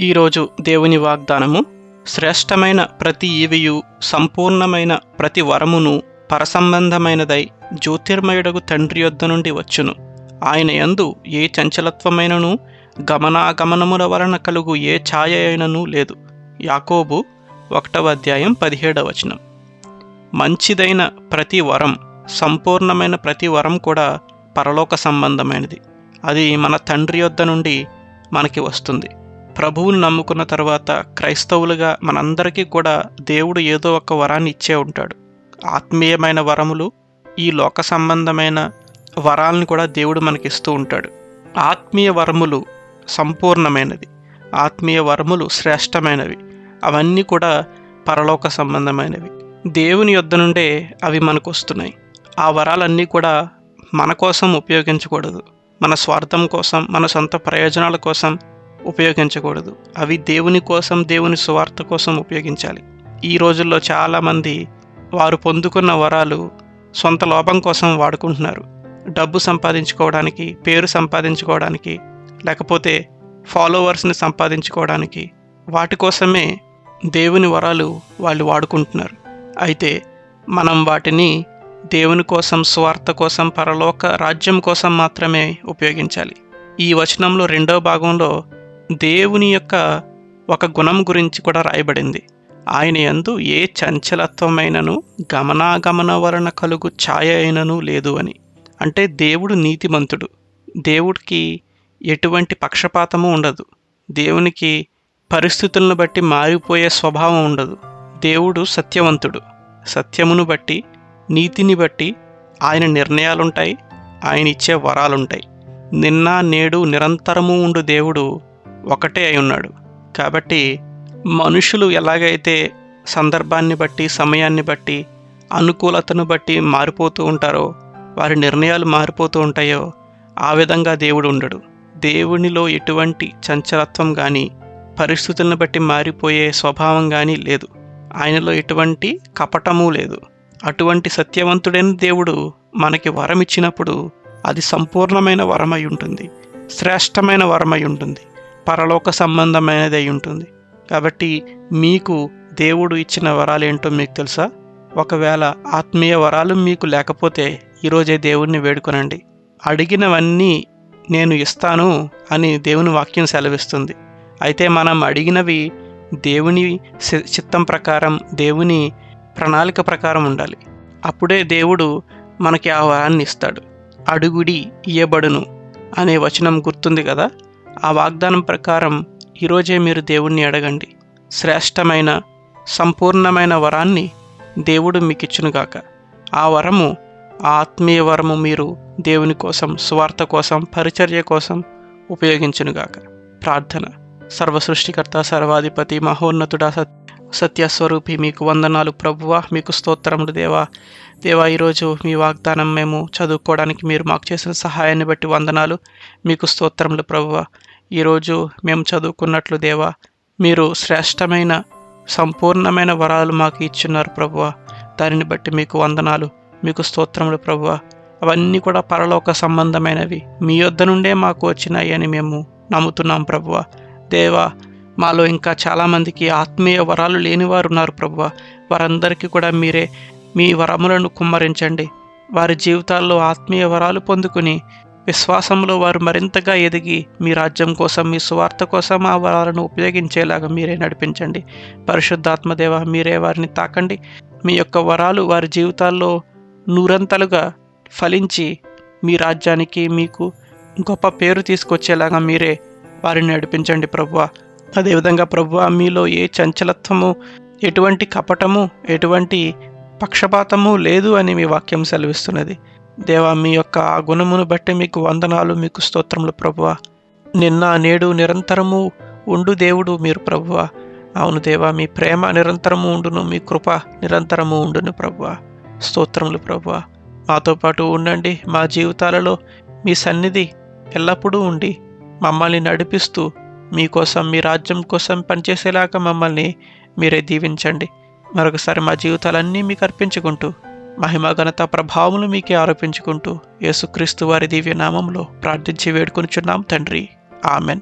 ఈరోజు దేవుని వాగ్దానము శ్రేష్టమైన ప్రతి ఈవియు సంపూర్ణమైన ప్రతి వరమును పరసంబంధమైనదై జ్యోతిర్మయుడగు తండ్రి యొద్ద నుండి వచ్చును. ఆయన యందు ఏ చంచలత్వమైనను గమనాగమనముల వలన కలుగు ఏ ఛాయ అయినను లేదు. యాకోబు ఒకటవ అధ్యాయం పదిహేడవ వచనం. మంచిదైన ప్రతి వరం సంపూర్ణమైన ప్రతి వరం కూడా పరలోక సంబంధమైనది. అది మన తండ్రి యొద్ద నుండి మనకి వస్తుంది. ప్రభువుని నమ్ముకున్న తర్వాత క్రైస్తవులుగా మనందరికీ కూడా దేవుడు ఏదో ఒక వరాన్ని ఇచ్చే ఉంటాడు. ఆత్మీయమైన వరములు ఈ లోక సంబంధమైన వరాలను కూడా దేవుడు మనకిస్తూ ఉంటాడు. ఆత్మీయ వరములు సంపూర్ణమైనది ఆత్మీయ వరములు శ్రేష్టమైనవి. అవన్నీ కూడా పరలోక సంబంధమైనవి. దేవుని యొద్ద నుండే అవి మనకు వస్తున్నాయి ఆ వరాలన్నీ కూడా మన కోసం ఉపయోగించకూడదు. మన స్వార్థం కోసం మన సొంత ప్రయోజనాల కోసం ఉపయోగించకూడదు. అవి దేవుని కోసం దేవుని స్వార్థ కోసం ఉపయోగించాలి. ఈ రోజుల్లో చాలామంది వారు పొందుకున్న వరాలు సొంత లోపం కోసం వాడుకుంటున్నారు. డబ్బు సంపాదించుకోవడానికి పేరు సంపాదించుకోవడానికి లేకపోతే ఫాలోవర్స్ని సంపాదించుకోవడానికి వాటి కోసమే దేవుని వరాలు వాళ్ళు వాడుకుంటున్నారు. అయితే మనం వాటిని దేవుని కోసం స్వార్థ కోసం పరలోక రాజ్యం కోసం మాత్రమే ఉపయోగించాలి. ఈ వచనంలో రెండో భాగంలో దేవుని యొక్క ఒక గుణం గురించి కూడా రాయబడింది. ఆయన యందు ఏ చంచలత్వమైనను గమనాగమన వలన కలుగు ఛాయ అయినను లేదు అని. అంటే దేవుడు నీతిమంతుడు. దేవుడికి ఎటువంటి పక్షపాతము ఉండదు. దేవునికి పరిస్థితులను బట్టి మారిపోయే స్వభావం ఉండదు. దేవుడు సత్యవంతుడు. సత్యమును బట్టి నీతిని బట్టి ఆయన నిర్ణయాలుంటాయి ఆయన ఇచ్చే వరాలుంటాయి. నిన్న నేడు నిరంతరము ఉండు దేవుడు ఒకటే అయి ఉన్నాడు. కాబట్టి మనుషులు ఎలాగైతే సందర్భాన్ని బట్టి సమయాన్ని బట్టి అనుకూలతను బట్టి మారిపోతూ ఉంటారో వారి నిర్ణయాలు మారిపోతూ ఉంటాయో ఆ విధంగా దేవుడు ఉండడు. దేవునిలో ఎటువంటి చంచలత్వం కానీ పరిస్థితులను బట్టి మారిపోయే స్వభావం కానీ లేదు. ఆయనలో ఎటువంటి కపటము లేదు. అటువంటి సత్యవంతుడైన దేవుడు మనకి వరం ఇచ్చినప్పుడు అది సంపూర్ణమైన వరమై ఉంటుంది. శ్రేష్టమైన వరమై ఉంటుంది. పరలోక సంబంధమైనది అయి ఉంటుంది. కాబట్టి మీకు దేవుడు ఇచ్చిన వరాలు ఏంటో మీకు తెలుసా? ఒకవేళ ఆత్మీయ వరాలు మీకు లేకపోతే ఈరోజే దేవుణ్ణి వేడుకొనండి. అడిగినవన్నీ నేను ఇస్తాను అని దేవుని వాక్యం సెలవిస్తుంది. అయితే మనం అడిగినవి దేవుని సి- చిత్తం ప్రకారం దేవుని ప్రణాళిక ప్రకారం ఉండాలి. అప్పుడే దేవుడు మనకి ఆ వరాన్ని ఇస్తాడు. అడుగుడి ఇయ్యబడును అనే వచనం గుర్తుంది కదా? ఆ వాగ్దానం ప్రకారం ఈరోజే మీరు దేవుణ్ణి అడగండి. శ్రేష్టమైన సంపూర్ణమైన వరాన్ని దేవుడు మీకు ఇచ్చునుగాక ఆ వరము ఆ ఆత్మీయ వరము మీరు దేవుని కోసం స్వార్థ కోసం పరిచర్య కోసం ఉపయోగించునుగాక. ప్రార్థన. సర్వసృష్టికర్త సర్వాధిపతి మహోన్నతుడా సత్ సత్యస్వరూపి మీకు వందనాలు ప్రభువా మీకు స్తోత్రములు దేవా. దేవా ఈరోజు మీ వాగ్దానం మేము చదువుకోవడానికి మీరు మాకు చేసిన సహాయాన్ని బట్టి వందనాలు మీకు స్తోత్రములు ప్రభువ. ఈరోజు మేము చదువుకున్నట్లు దేవా మీరు శ్రేష్టమైన సంపూర్ణమైన వరాలు మాకు ఇచ్చున్నారు ప్రభువ. దానిని బట్టి మీకు వందనాలు మీకు స్తోత్రములు ప్రభువ. అవన్నీ కూడా పరలోక సంబంధమైనవి. మీ యొద్ద నుండే మాకు వచ్చినాయి అని మేము నమ్ముతున్నాం ప్రభువ. దేవా మాలో ఇంకా చాలామందికి ఆత్మీయ వరాలు లేనివారు ఉన్నారు ప్రభువా. వారందరికీ కూడా మీరే మీ వరములను కుమ్మరించండి. వారి జీవితాల్లో ఆత్మీయ వరాలు పొందుకుని విశ్వాసంలో వారు మరింతగా ఎదిగి మీ రాజ్యం కోసం మీ సువార్త కోసం ఆ వరాలను ఉపయోగించేలాగా మీరే నడిపించండి. పరిశుద్ధాత్మదేవ మీరే వారిని తాకండి. మీ యొక్క వరాలు వారి జీవితాల్లో నూరంతలుగా ఫలించి మీ రాజ్యానికి మీకు గొప్ప పేరు తీసుకొచ్చేలాగా మీరే వారిని నడిపించండి ప్రభువా. అదేవిధంగా ప్రభు మీలో ఏ చంచలత్వము ఎటువంటి కపటము ఎటువంటి పక్షపాతము లేదు అని మీ వాక్యం సెలవిస్తున్నది. దేవా మీ యొక్క ఆ గుణమును బట్టి మీకు వందనాలు మీకు స్తోత్రములు ప్రభువ. నిన్న నేడు నిరంతరము ఉండు దేవుడు మీరు ప్రభువ. అవును దేవా మీ ప్రేమ నిరంతరము ఉండును మీ కృప నిరంతరము ఉండును ప్రభువ. స్తోత్రములు ప్రభువ. మాతో పాటు ఉండండి మా జీవితాలలో మీ సన్నిధి ఎల్లప్పుడూ ఉండి మమ్మల్ని నడిపిస్తూ మీకోసం మీ రాజ్యం కోసం పనిచేసేలాగా మమ్మల్ని మీరే దీవించండి. మరొకసారి మా జీవితాలన్నీ మీకు అర్పించుకుంటూ మహిమ ఘనత ప్రభావములు మీకే ఆరోపించుకుంటూ యేసుక్రీస్తు వారి దివ్య నామంలో ప్రార్థించి వేడుకొనిచున్నాం తండ్రి. ఆమెన్.